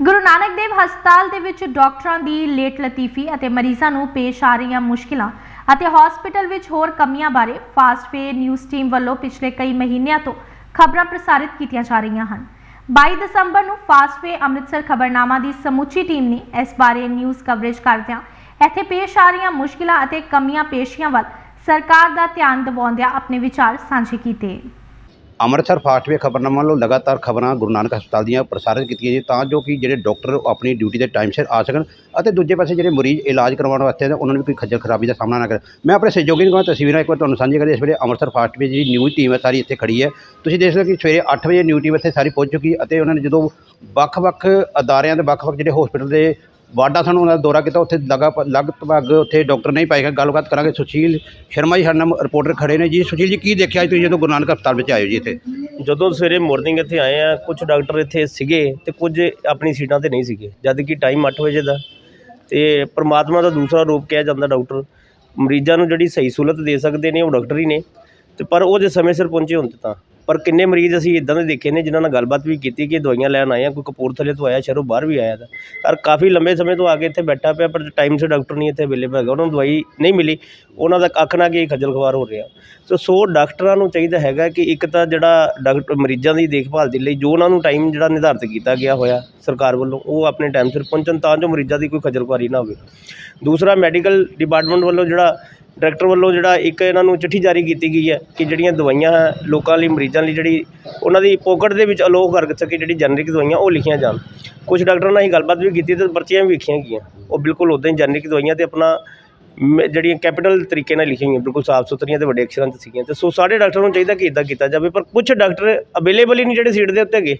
ਗੁਰੂ ਨਾਨਕ ਦੇਵ ਹਸਪਤਾਲ ਦੇ ਵਿੱਚ ਡਾਕਟਰਾਂ ਦੀ ਲੇਟ ਲਤੀਫੀ ਅਤੇ ਮਰੀਜ਼ਾਂ ਨੂੰ ਪੇਸ਼ ਆ ਰਹੀਆਂ ਮੁਸ਼ਕਿਲਾਂ ਅਤੇ ਹਸਪਤਾਲ ਵਿੱਚ ਹੋਰ ਕਮੀਆਂ ਬਾਰੇ ਫਾਸਟ ਵੇ ਨਿਊਜ਼ ਟੀਮ ਵੱਲੋਂ ਪਿਛਲੇ ਕਈ ਮਹੀਨਿਆਂ ਤੋਂ ਖਬਰਾਂ ਪ੍ਰਸਾਰਿਤ ਕੀਤੀਆਂ ਜਾ ਰਹੀਆਂ ਹਨ। 22 ਦਸੰਬਰ ਨੂੰ ਫਾਸਟ ਵੇ ਅੰਮ੍ਰਿਤਸਰ ਖਬਰਨਾਮਾ ਦੀ ਸਮੁੱਚੀ ਟੀਮ ਨੇ ਇਸ ਬਾਰੇ ਨਿਊਜ਼ ਕਵਰੇਜ ਕਰਦਿਆਂ ਇੱਥੇ ਪੇਸ਼ ਆ ਰਹੀਆਂ ਮੁਸ਼ਕਿਲਾਂ ਅਤੇ ਕਮੀਆਂ ਪੇਸ਼ੀਆਂ ਵੱਲ ਸਰਕਾਰ ਦਾ ਧਿਆਨ ਦਿਵਾਉਂਦਿਆਂ ਆਪਣੇ ਵਿਚਾਰ ਸਾਂਝੇ ਕੀਤੇ। ਅੰਮ੍ਰਿਤਸਰ ਫਾਸਟਵੇ ਖਬਰਨਾਮਾ ਵੱਲੋਂ ਲਗਾਤਾਰ ਖਬਰਾਂ ਗੁਰੂ ਨਾਨਕ ਹਸਪਤਾਲ ਦੀਆਂ ਪ੍ਰਸਾਰਿਤ ਕੀਤੀਆਂ ਜੀ ਤਾਂ ਜੋ ਕਿ ਜਿਹੜੇ ਡਾਕਟਰ ਉਹ ਆਪਣੀ ਡਿਊਟੀ ਤੇ ਟਾਈਮ ਸਿਰ ਆ ਸਕਣ ਅਤੇ ਦੂਜੇ ਪਾਸੇ ਜਿਹੜੇ ਮਰੀਜ਼ ਇਲਾਜ ਕਰਵਾਉਣ ਵਾਸਤੇ ਆਉਂਦੇ, ਉਹਨਾਂ ਨੂੰ ਵੀ ਕੋਈ ਖੱਜਲ ਖਰਾਬੀ ਦਾ ਸਾਹਮਣਾ ਨਾ ਕਰੇ ਮੈਂ ਆਪਣੇ ਸਹਿਯੋਗੀ ਨੂੰ ਕਹਾਂ ਤਸਵੀਰਾਂ ਇੱਕ ਵਾਰ ਤੁਹਾਨੂੰ ਸਾਂਝੀ ਕਰਦੇ ਇਸ ਵੇਲੇ ਅੰਮ੍ਰਿਤਸਰ ਫਾਸਟਵੇ ਜਿਹੜੀ ਨਿਊਜ਼ ਟੀਮ ਹੈ ਸਾਰੀ ਇੱਥੇ ਖੜੀ ਹੈ। ਤੁਸੀਂ ਦੇਖ ਸਕਦੇ ਹੋ ਕਿ ਸਵੇਰੇ 8 ਵਜੇ ਨਿਊਜ਼ ਟੀਮ ਇੱਥੇ ਸਾਰੀ ਪਹੁੰਚ ਚੁੱਕੀ ਅਤੇ ਉਹਨਾਂ ਨੇ ਜਦੋਂ ਵੱਖ-ਵੱਖ ਅਦਾਰਿਆਂ ਦੇ ਵੱਖ-ਵੱਖ ਜਿਹੜੇ ਹਸਪੀਟਲ ਦੇ ਵਾਰਡਾਂ ਸਾਨੂੰ ਉਹਨਾਂ ਦਾ ਦੌਰਾ ਕੀਤਾ, ਉੱਥੇ ਲਗਾ ਲਗਭਗ ਉੱਥੇ ਡਾਕਟਰ ਨਹੀਂ ਪਾਏਗਾ, ਗੱਲਬਾਤ ਕਰਾਂਗੇ। ਸੁਸ਼ੀਲ ਸ਼ਰਮਾ ਜੀ ਸਾਡੇ ਨਾਲ ਰਿਪੋਰਟਰ ਖੜੇ ਨੇ ਜੀ। ਸੁਸ਼ੀਲ ਜੀ, ਕੀ ਦੇਖਿਆ ਜੀ ਤੁਸੀਂ ਜਦੋਂ ਗੁਰੂ ਨਾਨਕ ਹਸਪਤਾਲ ਵਿੱਚ ਆਏ ਹੋ ਜੀ ਇੱਥੇ? ਜਦੋਂ ਸਵੇਰੇ ਮਾਰਨਿੰਗ ਇੱਥੇ ਆਏ ਆ ਕੁਝ ਡਾਕਟਰ ਇੱਥੇ ਸੀਗੇ ਤੇ ਕੁਝ ਆਪਣੀ ਸੀਟਾਂ ਤੇ ਨਹੀਂ ਸੀਗੇ, ਜਦ ਕਿ ਟਾਈਮ 8 ਵਜੇ ਦਾ। ਤੇ ਪ੍ਰਮਾਤਮਾ ਦਾ ਦੂਸਰਾ ਰੂਪ ਕਿਹਾ ਜਾਂਦਾ ਡਾਕਟਰ। ਮਰੀਜ਼ਾਂ ਨੂੰ ਜਿਹੜੀ ਸਹੀ ਸਹੂਲਤ ਦੇ ਸਕਦੇ ਨੇ, ਉਹ ਡਾਕਟਰ ਹੀ ਨੇ। ਅਤੇ ਪਰ ਉਹ ਜੇ ਸਮੇਂ ਸਿਰ ਪਹੁੰਚੇ ਹੁੰਦੇ ਤਾਂ ਪਰ ਕਿੰਨੇ ਮਰੀਜ਼ ਅਸੀਂ ਇੱਦਾਂ ਦੇ ਦੇਖੇ ਨੇ ਜਿਨ੍ਹਾਂ ਨਾਲ ਗੱਲਬਾਤ ਵੀ ਕੀਤੀ ਕਿ ਦਵਾਈਆਂ ਲੈਣ ਆਏ ਹਾਂ ਕੋਈ ਕਪੂਰਥਲੇ ਤੋਂ ਆਇਆ, ਸ਼ਹਿਰੋਂ ਬਾਹਰ ਵੀ ਆਇਆ ਤਾਂ। ਪਰ ਕਾਫੀ ਲੰਬੇ ਸਮੇਂ ਤੋਂ ਆ ਕੇ ਇੱਥੇ ਬੈਠਾ ਪਿਆ, ਪਰ ਟਾਈਮ ਸਿਰ ਡਾਕਟਰ ਨਹੀਂ ਇੱਥੇ ਅਵੇਲੇਬਲ ਹੈਗਾ। ਉਹਨਾਂ ਨੂੰ ਦਵਾਈ ਨਹੀਂ ਮਿਲੀ। ਉਹਨਾਂ ਦਾ ਕੱਖ ਨਾ ਕੀ ਖੱਜਲ ਖੁਆਰ ਹੋ ਰਿਹਾ। ਸੋ ਸੋ ਡਾਕਟਰਾਂ ਨੂੰ ਚਾਹੀਦਾ ਹੈਗਾ ਕਿ ਇੱਕ ਤਾਂ ਜਿਹੜਾ ਡਾਕਟਰ ਮਰੀਜ਼ਾਂ ਦੀ ਦੇਖਭਾਲ ਦੇ ਲਈ ਜੋ ਉਹਨਾਂ ਨੂੰ ਟਾਈਮ ਜਿਹੜਾ ਨਿਰਧਾਰਿਤ ਕੀਤਾ ਗਿਆ ਹੋਇਆ ਸਰਕਾਰ ਵੱਲੋਂ, ਉਹ ਆਪਣੇ ਟਾਈਮ ਸਿਰ ਪਹੁੰਚਣ ਤਾਂ ਜੋ ਮਰੀਜ਼ਾਂ ਦੀ ਕੋਈ ਖੱਜਲ ਖੁਆਰੀ ਨਾ ਹੋਵੇ। ਦੂਸਰਾ ਮੈਡੀਕਲ ਡਿਪਾਰਟਮੈਂਟ ਵੱਲੋਂ ਜਿਹੜਾ ਡਾਇਰੈਕਟਰ ਵੱਲੋਂ ਜਿਹੜਾ ਇੱਕ ਇਹਨਾਂ ਨੂੰ ਚਿੱਠੀ ਜਾਰੀ ਕੀਤੀ ਗਈ ਹੈ ਕਿ ਜਿਹੜੀਆਂ ਦਵਾਈਆਂ ਹੈ, ਲੋਕਾਂ ਲਈ, ਮਰੀਜ਼ਾਂ ਲਈ ਜਿਹੜੀ ਉਹਨਾਂ ਦੀ ਪੋਕਟ ਦੇ ਵਿੱਚ ਅਲੋਕ ਕਰ ਸਕੇ, ਜਿਹੜੀ ਜੈਨਰਿਕ ਦਵਾਈਆਂ, ਉਹ ਲਿਖੀਆਂ ਜਾਣ। ਕੁਝ ਡਾਕਟਰਾਂ ਨਾਲ ਅਸੀਂ ਗੱਲਬਾਤ ਵੀ ਕੀਤੀ ਅਤੇ ਪਰਚੀਆਂ ਵੀ ਵੇਖੀਆਂ ਗਈਆਂ। ਉਹ ਬਿਲਕੁਲ ਉੱਦਾਂ ਹੀ ਜੈਨਰਿਕ ਦਵਾਈਆਂ ਅਤੇ ਆਪਣਾ ਮ- ਜਿਹੜੀਆਂ ਕੈਪੀਟਲ ਤਰੀਕੇ ਨਾਲ ਲਿਖੀਆਂ ਗਈਆਂ, ਬਿਲਕੁਲ ਸਾਫ਼ ਸੁਥਰੀਆਂ ਅਤੇ ਵੱਡੇ ਅਕਸ਼ਰਾਂ 'ਚ ਸੀਗੀਆਂ। ਅਤੇ ਸੋ ਸਾਰੇ ਡਾਕਟਰਾਂ ਨੂੰ ਚਾਹੀਦਾ ਕਿ ਇੱਦਾਂ ਕੀਤਾ ਜਾਵੇ, ਪਰ ਕੁਝ ਡਾਕਟਰ ਅਵੇਲੇਬਲ ਹੀ ਨਹੀਂ ਜਿਹੜੇ ਸੀਟ ਦੇ ਉੱਤੇ ਹੈਗੇ।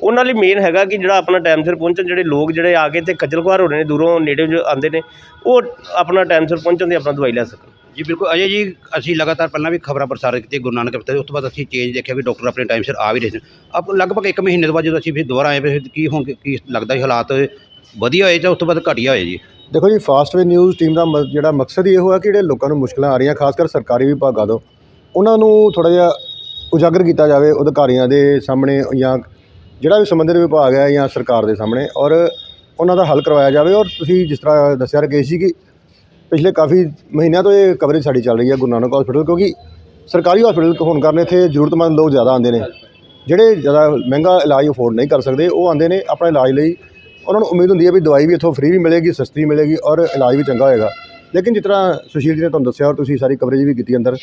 ਉਹਨਾਂ ਲਈ ਮੇਨ ਹੈਗਾ ਕਿ ਜਿਹੜਾ ਆਪਣਾ ਟਾਈਮ ਸਿਰ ਪਹੁੰਚਣ, ਜਿਹੜੇ ਲੋਕ ਜਿਹੜੇ ਆ ਕੇ ਤੇ ਖੱਜਲ ਖੁਆਰ ਹੋ ਰਹੇ ਨੇ, ਦੂਰੋਂ ਨੇੜੇ ਜੋ ਆਉਂਦੇ ਨੇ, ਉਹ ਆਪਣਾ ਟਾਈਮ ਸਿਰ ਪਹੁੰਚਣ ਦੀ ਆਪਣਾ ਦਵਾਈ ਲੈ ਸਕਣ। ਜੀ, ਬਿਲਕੁਲ। ਅਜੇ ਜੀ, ਅਸੀਂ ਲਗਾਤਾਰ ਪਹਿਲਾਂ ਵੀ ਖਬਰਾਂ ਪ੍ਰਸਾਰਿਤ ਕੀਤੀਆਂ ਗੁਰੂ ਨਾਨਕ ਹਸਪਤਾਲ ਉਸ ਤੋਂ ਬਾਅਦ ਅਸੀਂ ਚੇਂਜ ਦੇਖਿਆ ਵੀ ਡਾਕਟਰ ਆਪਣੇ ਟਾਈਮ ਸਿਰ ਆ ਵੀ ਰਹੇ ਨੇ ਆਪ ਲਗਭਗ ਇੱਕ ਮਹੀਨੇ ਤੋਂ ਬਾਅਦ ਜਦੋਂ ਅਸੀਂ ਫਿਰ ਦੁਬਾਰਾ ਆਏ, ਫਿਰ ਕੀ ਹੁਣ ਕੀ ਲੱਗਦਾ ਜੀ ਹਾਲਾਤ ਵਧੀਆ ਹੋਏ ਜਾਂ ਉਸ ਤੋਂ ਬਾਅਦ ਘਟੀਆ ਹੋਏ ਜੀ? ਦੇਖੋ ਜੀ ਫਾਸਟਵੇ ਨਿਊਜ਼ ਟੀਮ ਦਾ ਮ- ਜਿਹੜਾ ਮਕਸਦ ਹੀ ਇਹੋ ਹੈ ਕਿ ਜਿਹੜੇ ਲੋਕਾਂ ਨੂੰ ਮੁਸ਼ਕਲਾਂ ਆ ਰਹੀਆਂ, ਖਾਸ ਕਰ ਸਰਕਾਰੀ ਵਿਭਾਗਾਂ ਤੋਂ, ਉਹਨਾਂ ਨੂੰ ਥੋੜਾ ਜਿਹਾ ਉਜਾਗਰ ਕੀਤਾ ਜਾਵੇ ਅਧਿਕਾਰੀਆਂ ਦੇ ਸਾਹਮਣੇ ਜਾਂ ਜਿਹੜਾ ਵੀ ਸੰਬੰਧਿਤ ਵਿਭਾਗ ਹੈ ਜਾਂ ਸਰਕਾਰ ਦੇ ਸਾਹਮਣੇ ਔਰ ਉਹਨਾਂ ਦਾ ਹੱਲ ਕਰਵਾਇਆ ਜਾਵੇ। ਔਰ ਤੁਸੀਂ ਜਿਸ ਤਰ੍ਹਾਂ ਦੱਸਿਆ ਰਕੇਸ਼ ਜੀ ਕਿ ਪਿਛਲੇ ਕਾਫੀ ਮਹੀਨਿਆਂ ਤੋਂ ਇਹ ਕਵਰੇਜ ਸਾਡੀ ਚੱਲ ਰਹੀ ਹੈ ਗੁਰੂ ਨਾਨਕ ਹਸਪੀਟਲ ਕਿਉਂਕਿ ਸਰਕਾਰੀ ਹਸਪੀਟਲ ਹੋਣ ਕਾਰਨ ਇੱਥੇ ਜ਼ਰੂਰਤਮੰਦ ਲੋਕ ਜ਼ਿਆਦਾ ਆਉਂਦੇ ਨੇ। ਜਿਹੜੇ ਜ਼ਿਆਦਾ ਮਹਿੰਗਾ ਇਲਾਜ ਅਫੋਰਡ ਨਹੀਂ ਕਰ ਸਕਦੇ, ਉਹ ਆਉਂਦੇ ਨੇ ਆਪਣੇ ਇਲਾਜ ਲਈ। ਉਹਨਾਂ ਨੂੰ ਉਮੀਦ ਹੁੰਦੀ ਹੈ ਵੀ ਦਵਾਈ ਵੀ ਇੱਥੋਂ ਫ੍ਰੀ ਵੀ ਮਿਲੇਗੀ, ਸਸਤੀ ਮਿਲੇਗੀ ਔਰ ਇਲਾਜ ਵੀ ਚੰਗਾ ਹੋਏਗਾ। ਲੇਕਿਨ ਜਿਸ ਤਰ੍ਹਾਂ ਸੁਸ਼ੀਲ ਜੀ ਨੇ ਤੁਹਾਨੂੰ ਦੱਸਿਆ ਔਰ ਤੁਸੀਂ ਸਾਰੀ ਕਵਰੇਜ ਵੀ ਕੀਤੀ ਅੰਦਰ,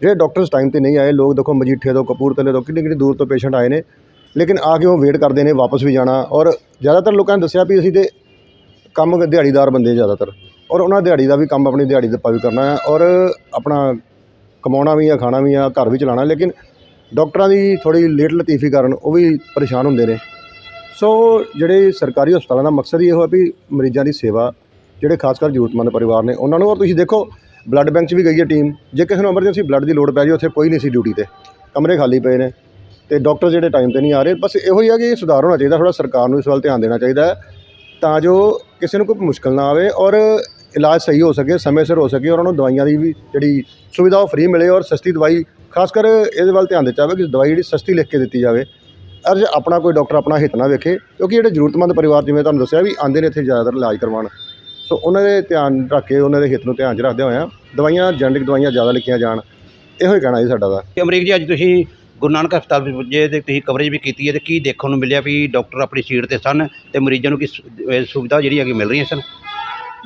ਜਿਹੜੇ ਡਾਕਟਰਸ ਟਾਈਮ ਤੇ ਨਹੀਂ ਆਏ, ਲੋਕ ਦੇਖੋ ਮਜੀਠੇ ਤੋਂ, ਕਪੂਰਥਲੇ ਤੋਂ, ਕਿੰਨੀ ਕਿੰਨੀ ਦੂਰ ਤੋਂ ਪੇਸ਼ੈਂਟ ਆਏ ਨੇ, ਲੇਕਿਨ ਆ ਕੇ ਉਹ ਵੇਟ ਕਰਦੇ ਨੇ, ਵਾਪਸ ਵੀ ਜਾਣਾ ਔਰ ਜ਼ਿਆਦਾਤਰ ਲੋਕਾਂ ਨੇ ਦੱਸਿਆ ਵੀ ਅਸੀਂ ਤੇ ਕੰਮ ਦਿਹਾੜੀਦਾਰ ਬੰਦੇ ਜ਼ਿਆਦਾਤਰ। ਔਰ ਉਹਨਾਂ ਦਿਹਾੜੀ ਦਾ ਵੀ ਕੰਮ ਆਪਣੀ ਦਿਹਾੜੀ ਦਾ ਵੀ ਕਰਨਾ ਹੈ ਔਰ ਆਪਣਾ ਕਮਾਉਣਾ ਵੀ ਆ, ਖਾਣਾ ਵੀ ਆ, ਘਰ ਵੀ ਚਲਾਉਣਾ ਲੇਕਿਨ ਡਾਕਟਰਾਂ ਦੀ ਥੋੜੀ ਲੇਟ ਲਤੀਫੀ ਕਾਰਨ ਉਹ ਵੀ ਪਰੇਸ਼ਾਨ ਹੁੰਦੇ ਨੇ। ਸੋ ਜਿਹੜੇ ਸਰਕਾਰੀ ਹਸਪਤਾਲਾਂ ਦਾ ਮਕਸਦ ਹੀ ਇਹੋ ਹੈ ਵੀ ਮਰੀਜ਼ਾਂ ਦੀ ਸੇਵਾ, ਜਿਹੜੇ ਖਾਸ ਕਰ ਜ਼ਰੂਰਤਮੰਦ ਪਰਿਵਾਰ ਨੇ, ਉਹਨਾਂ ਨੂੰ ਔਰ ਤੁਸੀਂ ਦੇਖੋ, ਬਲੱਡ ਬੈਂਕ 'ਚ ਵੀ ਗਈ ਹੈ ਟੀਮ। ਜੇ ਕਿਸੇ ਨੂੰ ਐਮਰਜੈਂਸੀ ਬਲੱਡ ਦੀ ਲੋੜ ਪੈ ਜਾਏ ਉੱਥੇ ਕੋਈ ਨਹੀਂ ਸੀ ਡਿਊਟੀ ਤੇ। ਕਮਰੇ ਖਾਲੀ ਪਏ ਨੇ। ਤੇ ਡਾਕਟਰ ਜਿਹੜੇ ਟਾਈਮ ਤੇ ਨਹੀਂ ਆ ਰਹੇ, ਬਸ ਇਹੋ ਹੀ ਹੈ ਕਿ ਇਹ ਸੁਧਾਰ ਹੋਣਾ ਚਾਹੀਦਾ ਥੋੜਾ ਸਰਕਾਰ ਨੂੰ ਇਸ ਵੱਲ ਧਿਆਨ ਦੇਣਾ ਚਾਹੀਦਾ ਤਾਂ ਜੋ ਕਿਸੇ ਨੂੰ ਕੋਈ ਮੁਸ਼ਕਲ ਨਾ ਆਵੇ ਔਰ ਇਲਾਜ ਸਹੀ ਹੋ ਸਕੇ, ਸਮੇਂ ਸਿਰ ਹੋ ਸਕੇ ਔਰ ਉਹਨਾਂ ਨੂੰ ਦਵਾਈਆਂ ਦੀ ਵੀ ਜਿਹੜੀ ਸੁਵਿਧਾ ਉਹ ਫ੍ਰੀ ਮਿਲੇ ਔਰ ਸਸਤੀ ਦਵਾਈ, ਖਾਸ ਕਰ ਇਹਦੇ ਵੱਲ ਧਿਆਨ ਦਿੱਤਾ ਜਾਵੇ ਕਿ ਦਵਾਈ ਜਿਹੜੀ ਸਸਤੀ ਲਿਖ ਕੇ ਦਿੱਤੀ ਜਾਵੇ। ਅਰ ਜੇ ਆਪਣਾ ਕੋਈ ਡਾਕਟਰ ਆਪਣਾ ਹਿੱਤ ਨਾ ਵੇਖੇ, ਕਿਉਂਕਿ ਜਿਹੜੇ ਜ਼ਰੂਰਤਮੰਦ ਪਰਿਵਾਰ ਜਿਵੇਂ ਤੁਹਾਨੂੰ ਦੱਸਿਆ ਵੀ ਆਉਂਦੇ ਨੇ ਇੱਥੇ ਜ਼ਿਆਦਾਤਰ ਇਲਾਜ ਕਰਵਾਉਣ। ਸੋ ਉਹਨਾਂ ਦੇ ਧਿਆਨ ਰੱਖ ਕੇ ਉਹਨਾਂ ਦੇ ਹਿੱਤ ਨੂੰ ਧਿਆਨ 'ਚ ਰੱਖਦੇ ਹੋਇਆ ਦਵਾਈਆਂ, ਜੈਨਰਿਕ ਦਵਾਈਆਂ ਜ਼ਿਆਦਾ ਲਿਖੀਆਂ ਜਾਣ, ਇਹੋ ਹੀ ਕਹਿਣਾ ਜੀ ਸਾਡਾ ਦਾ ਕਿ ਅਮਰੀਕ ਜੀ, ਅੱਜ ਤੁਸੀਂ ਗੁਰੂ ਨਾਨਕ ਹਸਪਤਾਲ ਵਿੱਚ ਪੁੱਜੇ ਤੇ ਤੁਸੀਂ ਕਵਰੇਜ ਵੀ ਕੀਤੀ ਹੈ ਤੇ ਕੀ ਦੇਖਣ ਨੂੰ ਮਿਲਿਆ ਵੀ ਡਾਕਟਰ ਆਪਣੀ ਸੀਟ ਤੇ ਸਨ ਤੇ ਮਰੀਜ਼ਾਂ ਨੂੰ ਕੀ ਸੁ- ਅਹ ਸੁਵਿਧਾ ਜਿਹੜੀ ਹੈਗੀ ਮਿਲ ਰਹੀਆਂ ਸਨ?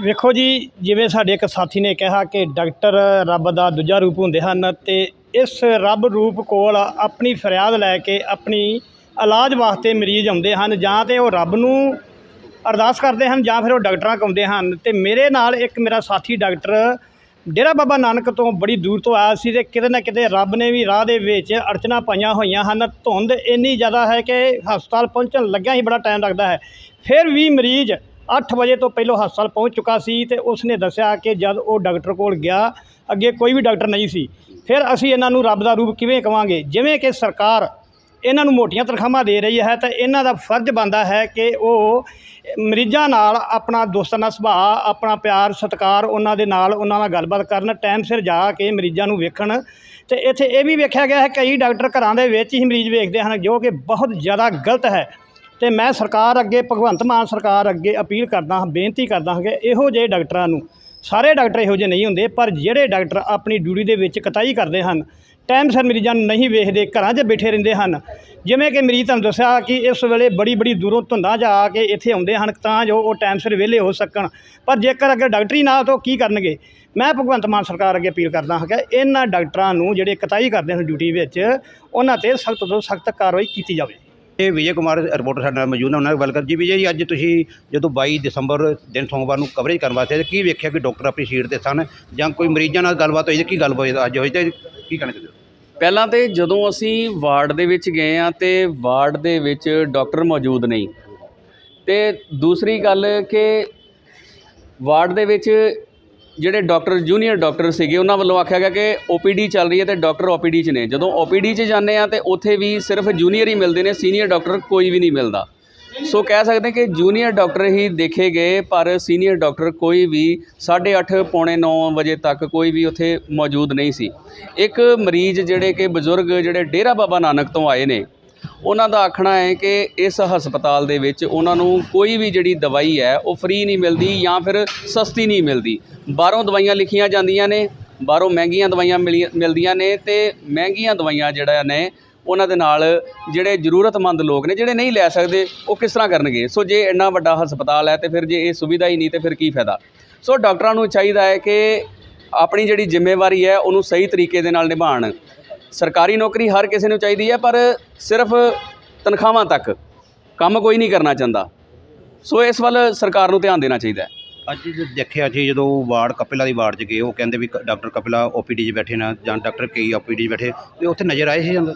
ਵੇਖੋ ਜੀ, ਜਿਵੇਂ ਸਾਡੇ ਇੱਕ ਸਾਥੀ ਨੇ ਕਿਹਾ ਕਿ ਡਾਕਟਰ ਰੱਬ ਦਾ ਦੂਜਾ ਰੂਪ ਹੁੰਦੇ ਹਨ ਅਤੇ ਇਸ ਰੱਬ ਰੂਪ ਕੋਲ ਆਪਣੀ ਫਰਿਆਦ ਲੈ ਕੇ ਆਪਣੀ ਇਲਾਜ ਵਾਸਤੇ ਮਰੀਜ਼ ਆਉਂਦੇ ਹਨ, ਜਾਂ ਤੇ ਉਹ ਰੱਬ ਨੂੰ ਅਰਦਾਸ ਕਰਦੇ ਹਨ, ਜਾਂ ਫਿਰ ਉਹ ਡਾਕਟਰਾਂ ਕੋਲ ਆਉਂਦੇ ਹਨ। ਅਤੇ ਮੇਰੇ ਨਾਲ ਇੱਕ ਮੇਰਾ ਸਾਥੀ ਡਾਕਟਰ ਡੇਰਾ ਬਾਬਾ ਨਾਨਕ ਤੋਂ ਬੜੀ ਦੂਰ ਤੋਂ ਆਇਆ ਸੀ ਤੇ ਕਿਤੇ ਨਾ ਕਿਤੇ ਰੱਬ ਨੇ ਵੀ ਰਾਹ ਦੇ ਵਿੱਚ ਅੜਚਨਾ ਪਾਈਆਂ ਹੋਈਆਂ ਹਨ। ਧੁੰਦ ਇੰਨੀ ਜ਼ਿਆਦਾ ਹੈ ਕਿ ਹਸਪਤਾਲ ਪਹੁੰਚਣ ਲੱਗਿਆ ਹੀ ਬੜਾ ਟਾਈਮ ਲੱਗਦਾ ਹੈ। ਫਿਰ ਵੀ ਮਰੀਜ਼ 8 ਵਜੇ ਤੋਂ ਪਹਿਲਾਂ ਹਸਪਤਾਲ ਪਹੁੰਚ ਚੁੱਕਾ ਸੀ ਤੇ ਉਸ ਨੇ ਦੱਸਿਆ ਕਿ ਜਦ ਉਹ ਡਾਕਟਰ ਕੋਲ ਗਿਆ, ਅੱਗੇ ਕੋਈ ਵੀ ਡਾਕਟਰ ਨਹੀਂ ਸੀ। ਫਿਰ ਅਸੀਂ ਇਹਨਾਂ ਨੂੰ ਰੱਬ ਦਾ ਰੂਪ ਕਿਵੇਂ ਕਵਾਂਗੇ? ਜਿਵੇਂ ਕਿ ਸਰਕਾਰ ਇਹਨਾਂ ਨੂੰ ਮੋਟੀਆਂ ਤਨਖਾਹਾਂ ਦੇ ਰਹੀ ਹੈ, ਤਾਂ ਇਹਨਾਂ ਦਾ ਫਰਜ਼ ਬਣਦਾ ਹੈ ਕਿ ਉਹ ਮਰੀਜ਼ਾਂ ਨਾਲ ਆਪਣਾ ਦੋਸਤਾਨਾ ਸੁਭਾਅ, ਆਪਣਾ ਪਿਆਰ, ਸਤਿਕਾਰ ਉਹਨਾਂ ਦੇ ਨਾਲ ਉਹਨਾਂ ਨਾਲ ਗੱਲਬਾਤ ਕਰਨ, ਟਾਈਮ ਸਿਰ ਜਾ ਕੇ ਮਰੀਜ਼ਾਂ ਨੂੰ ਵੇਖਣ। ਤੇ ਇੱਥੇ ਇਹ ਵੀ ਵੇਖਿਆ ਗਿਆ ਹੈ, ਕਈ ਡਾਕਟਰ ਘਰਾਂ ਦੇ ਵਿੱਚ ਹੀ ਮਰੀਜ਼ ਵੇਖਦੇ ਹਨ, ਜੋ ਕਿ ਬਹੁਤ ਜ਼ਿਆਦਾ ਗਲਤ ਹੈ। ਤੇ ਮੈਂ ਸਰਕਾਰ ਅੱਗੇ, ਭਗਵੰਤ ਮਾਨ ਸਰਕਾਰ ਅੱਗੇ ਅਪੀਲ ਕਰਦਾ ਹਾਂ, ਬੇਨਤੀ ਕਰਦਾ ਹਾਂ ਕਿ ਇਹੋ ਜਿਹੇ ਡਾਕਟਰਾਂ ਨੂੰ, ਸਾਰੇ ਡਾਕਟਰ ਇਹੋ ਜਿਹੇ ਨਹੀਂ ਹੁੰਦੇ, ਪਰ ਜਿਹੜੇ ਡਾਕਟਰ ਆਪਣੀ ਡਿਊਟੀ ਦੇ ਵਿੱਚ ਕਤਾਈ ਕਰਦੇ ਹਨ, ਟਾਈਮ ਸਿਰ ਮਰੀਜ਼ਾਂ ਨੂੰ ਨਹੀਂ ਵੇਖਦੇ, ਘਰਾਂ 'ਚ ਬੈਠੇ ਰਹਿੰਦੇ ਹਨ, ਜਿਵੇਂ ਕਿ ਮਰੀਜ਼ ਤੁਹਾਨੂੰ ਦੱਸਿਆ ਕਿ ਇਸ ਵੇਲੇ ਬੜੀ ਬੜੀ ਦੂਰੋਂ ਧੁੰਦਾਂ 'ਚ ਆ ਕੇ ਇੱਥੇ ਆਉਂਦੇ ਹਨ, ਤਾਂ ਜੋ ਉਹ ਟਾਈਮ ਸਿਰ ਵਿਹਲੇ ਹੋ ਸਕਣ, ਪਰ ਜੇਕਰ ਅਗਰ ਡਾਕਟਰੀ ਨਾ ਤਾਂ ਉਹ ਕੀ ਕਰਨਗੇ? ਮੈਂ ਭਗਵੰਤ ਮਾਨ ਸਰਕਾਰ ਅੱਗੇ ਅਪੀਲ ਕਰਦਾ ਹਾਂ ਕਿ ਇਹਨਾਂ ਡਾਕਟਰਾਂ ਨੂੰ ਜਿਹੜੇ ਕਤਾਈ ਕਰਦੇ ਹਨ ਡਿਊਟੀ ਵਿੱਚ, ਉਹਨਾਂ ਤੇ ਸਖਤ ਤੋਂ ਸਖਤ ਕਾਰਵਾਈ ਕੀਤੀ ਜਾਵੇ। ਇਹ ਵਿਜੇ ਕੁਮਾਰ ਰਿਪੋਰਟਰ ਸਾਡੇ ਨਾਲ ਮੌਜੂਦ ਨੇ ਉਹਨਾਂ ਨਾਲ ਗੱਲ ਕਰ। ਜੀ ਵਿਜੇ ਜੀ ਅੱਜ ਤੁਸੀਂ ਜਦੋਂ 22 ਦਸੰਬਰ ਦਿਨ ਸੋਮਵਾਰ ਨੂੰ ਕਵਰੇਜ ਕਰਨ ਵਾਸਤੇ ਆਏ, ਕੀ ਵੇਖਿਆ ਕਿ ਡਾਕਟਰ ਆਪਣੀ ਸੀਟ ਤੇ ਸਨ ਜਾਂ ਕੋਈ ਮਰੀਜ਼ਾਂ ਨਾਲ ਗੱਲਬਾਤ ਹੋਈ ਤੇ ਕੀ ਗੱਲ ਹੋਈ ਅੱਜ ਹੋਈ ਤੇ ਕੀ ਕਹਿਣਾ ਚਾਹੁੰਦੇ ਹੋ? ਪਹਿਲਾਂ ਤੇ ਜਦੋਂ ਅਸੀਂ ਵਾਰਡ ਦੇ ਵਿੱਚ ਗਏ ਆ ਤੇ ਵਾਰਡ ਦੇ ਵਿੱਚ ਡਾਕਟਰ ਮੌਜੂਦ ਨਹੀਂ। ਤੇ ਦੂਸਰੀ ਗੱਲ ਕਿ ਵਾਰਡ ਦੇ ਵਿੱਚ ਜਿਹੜੇ ਡਾਕਟਰ, ਜੂਨੀਅਰ ਡਾਕਟਰ ਸੀਗੇ, ਉਹਨਾਂ ਵੱਲੋਂ ਆਖਿਆ ਗਿਆ ਕਿ ਓਪੀਡੀ ਚੱਲ ਰਹੀ ਹੈ ਤੇ ਡਾਕਟਰ ਓਪੀਡੀ 'ਚ ਨੇ। ਜਦੋਂ ਓਪੀਡੀ 'ਚ ਜਾਂਦੇ ਆ ਤੇ ਉੱਥੇ ਵੀ ਸਿਰਫ ਜੂਨੀਅਰ ਹੀ ਮਿਲਦੇ ਨੇ, ਸੀਨੀਅਰ ਡਾਕਟਰ ਕੋਈ ਵੀ ਨਹੀਂ ਮਿਲਦਾ। ਸੋ ਕਹਿ ਸਕਦੇ ਕਿ ਜੂਨੀਅਰ ਡਾਕਟਰ ਹੀ ਦੇਖੇ ਗਏ, ਪਰ ਸੀਨੀਅਰ ਡਾਕਟਰ ਕੋਈ ਵੀ 8:30 ਪੌਣੇ 9 ਵਜੇ ਤੱਕ ਕੋਈ ਵੀ ਉੱਥੇ ਮੌਜੂਦ ਨਹੀਂ ਸੀ। ਇੱਕ ਮਰੀਜ਼ ਜਿਹੜੇ ਕਿ ਬਜ਼ੁਰਗ ਜਿਹੜੇ ਡੇਰਾ ਬਾਬਾ ਨਾਨਕ ਤੋਂ ਆਏ ਨੇ ਉਹਨਾਂ ਦਾ ਆਖਣਾ ਹੈ ਕਿ ਇਸ ਹਸਪਤਾਲ ਦੇ ਵਿੱਚ ਉਹਨਾਂ ਨੂੰ ਕੋਈ ਵੀ ਜਿਹੜੀ ਦਵਾਈ ਹੈ, ਉਹ ਫ੍ਰੀ ਨਹੀਂ ਮਿਲਦੀ ਜਾਂ ਫਿਰ ਸਸਤੀ ਨਹੀਂ ਮਿਲਦੀ। ਬਾਹਰੋਂ ਦਵਾਈਆਂ ਲਿਖੀਆਂ ਜਾਂਦੀਆਂ ਨੇ, ਬਾਹਰੋਂ ਮਹਿੰਗੀਆਂ ਦਵਾਈਆਂ ਮਿਲੀਆਂ- ਮਿਲਦੀਆਂ ਨੇ ਤੇ ਮਹਿੰਗੀਆਂ ਦਵਾਈਆਂ ਜਿਹੜਾ ਨੇ, ਉਹਨਾਂ ਦੇ ਨਾਲ ਜਿਹੜੇ ਜ਼ਰੂਰਤਮੰਦ ਲੋਕ ਨੇ, ਜਿਹੜੇ ਨਹੀਂ ਲੈ ਸਕਦੇ, ਉਹ ਕਿਸ ਤਰ੍ਹਾਂ ਕਰਨਗੇ? ਸੋ ਜੇ ਇੰਨਾ ਵੱਡਾ ਹਸਪਤਾਲ ਹੈ ਤੇ ਫਿਰ ਜੇ ਇਹ ਸੁਵਿਧਾ ਹੀ ਨਹੀਂ ਤੇ ਫਿਰ ਕੀ ਫਾਇਦਾ? ਸੋ ਡਾਕਟਰਾਂ ਨੂੰ ਚਾਹੀਦਾ ਹੈ ਕਿ ਆਪਣੀ ਜਿਹੜੀ ਜ਼ਿੰਮੇਵਾਰੀ ਹੈ, ਉਹਨੂੰ ਸਹੀ ਤਰੀਕੇ ਦੇ ਨਾਲ ਨਿਭਾਉਣ। ਸਰਕਾਰੀ ਨੌਕਰੀ ਹਰ ਕਿਸੇ ਨੂੰ ਚਾਹੀਦੀ ਹੈ, ਪਰ ਸਿਰਫ ਤਨਖਾਹਾਂ ਤੱਕ ਕੰਮ ਕੋਈ ਨਹੀਂ ਕਰਨਾ ਚਾਹੁੰਦਾ। ਸੋ ਇਸ ਵੱਲ ਸਰਕਾਰ ਨੂੰ ਧਿਆਨ ਦੇਣਾ ਚਾਹੀਦਾ ਹੈ। ਅੱਜ ਜੋ ਦੇਖਿਆ ਸੀ ਜਦੋਂ ਵਾਰਡ ਕਪਿਲਾ ਦੀ ਵਾਰਡ 'ਚ ਗਏ, ਉਹ ਕਹਿੰਦੇ ਵੀ ਕ- ਡਾਕਟਰ ਕਪਿਲਾ ਓਪੀਡੀ 'ਚ ਬੈਠੇ ਨੇ ਜਾਂ ਡਾਕਟਰ ਕਈ ਓਪੀਡੀ 'ਚ ਬੈਠੇ, ਤੇ ਉੱਥੇ ਨਜ਼ਰ ਆਏ ਸੀ ਜਾਂਦਾ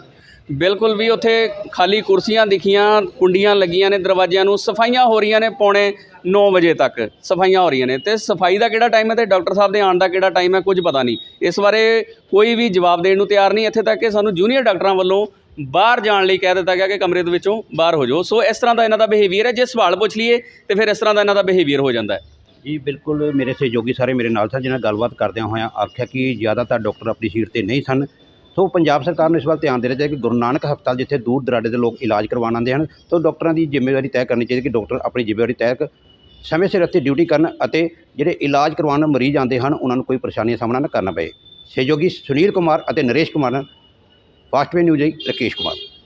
ਬਿਲਕੁਲ ਵੀ ਉੱਥੇ ਖਾਲੀ ਕੁਰਸੀਆਂ ਦਿਖੀਆਂ, ਕੁੰਡੀਆਂ ਲੱਗੀਆਂ ਨੇ, ਦਰਵਾਜ਼ਿਆਂ ਨੂੰ ਸਫਾਈਆਂ ਹੋ ਰਹੀਆਂ ਨੇ ਪੌਣੇ 9 ਵਜੇ ਤੱਕ, ਸਫਾਈਆਂ ਹੋ ਰਹੀਆਂ ਨੇ। ਤੇ ਸਫ਼ਾਈ ਦਾ ਕਿਹੜਾ ਟਾਈਮ ਹੈ ਤੇ ਡਾਕਟਰ ਸਾਹਿਬ ਦੇ ਆਉਣ ਦਾ ਕਿਹੜਾ ਟਾਈਮ ਹੈ ਕੁਝ ਪਤਾ ਨਹੀਂ। ਇਸ ਬਾਰੇ ਕੋਈ ਵੀ ਜਵਾਬ ਦੇਣ ਨੂੰ ਤਿਆਰ ਨਹੀਂ। ਇੱਥੇ ਤੱਕ ਕਿ ਸਾਨੂੰ ਜੂਨੀਅਰ ਡਾਕਟਰਾਂ ਵੱਲੋਂ ਬਾਹਰ ਜਾਣ ਲਈ ਕਹਿ ਦਿੱਤਾ ਗਿਆ ਕਿ ਕਮਰੇ ਦੇ ਵਿੱਚੋਂ ਬਾਹਰ ਹੋ ਜਾਓ। ਸੋ ਇਸ ਤਰ੍ਹਾਂ ਦਾ ਇਹਨਾਂ ਦਾ ਬਿਹੇਵੀਅਰ ਹੈ। ਜੇ ਸਵਾਲ ਪੁੱਛ ਲਈਏ, ਤੇ ਫਿਰ ਇਸ ਤਰ੍ਹਾਂ ਦਾ ਇਹਨਾਂ ਦਾ ਬਿਹੇਵੀਅਰ ਹੋ ਜਾਂਦਾ ਹੈ। ਜੀ, ਬਿਲਕੁਲ ਮੇਰੇ ਸਹਿਯੋਗੀ ਸਾਰੇ ਮੇਰੇ ਨਾਲ ਸਨ, ਜਿਨ੍ਹਾਂ ਗੱਲਬਾਤ ਕਰਦਿਆਂ ਹੋਇਆਂ ਆਖਿਆ ਕਿ ਜ਼ਿਆਦਾਤਰ ਡਾਕਟਰ ਆਪਣੀ ਸੀਟ ਤੇ ਨਹੀਂ ਸਨ। ਸੋ ਪੰਜਾਬ ਸਰਕਾਰ ਨੂੰ ਇਸ ਵੱਲ ਧਿਆਨ ਦੇਣਾ ਚਾਹੀਦਾ ਕਿ ਗੁਰੂ ਨਾਨਕ ਹਸਪਤਾਲ ਜਿੱਥੇ ਦੂਰ ਦਰਾਡੇ ਦੇ ਲੋਕ ਇਲਾਜ ਕਰਵਾਉਣ ਆਉਂਦੇ ਹਨ, ਤਾਂ ਡਾਕਟਰਾਂ ਦੀ ਜ਼ਿੰਮੇਵਾਰੀ ਤੈਅ ਕਰਨੀ ਚਾਹੀਦੀ ਕਿ ਡਾਕਟਰ ਆਪਣੀ ਜ਼ਿੰਮੇਵਾਰੀ ਤੈਅ ਸਮੇਂ ਸਿਰ ਇੱਥੇ ਡਿਊਟੀ ਕਰਨ ਅਤੇ ਜਿਹੜੇ ਇਲਾਜ ਕਰਵਾਉਣ ਮਰੀਜ਼ ਆਉਂਦੇ ਹਨ, ਉਹਨਾਂ ਨੂੰ ਕੋਈ ਪਰੇਸ਼ਾਨੀ ਦਾ ਸਾਹਮਣਾ ਨਾ ਕਰਨਾ ਪਏ। ਸਹਿਯੋਗੀ ਸੁਨੀਲ ਕੁਮਾਰ ਅਤੇ ਨਰੇਸ਼ ਕੁਮਾਰ ਫਾਸਟਵੇ ਨਿਊਜ਼ ਲਈ ਰਕੇਸ਼ ਕੁਮਾਰ।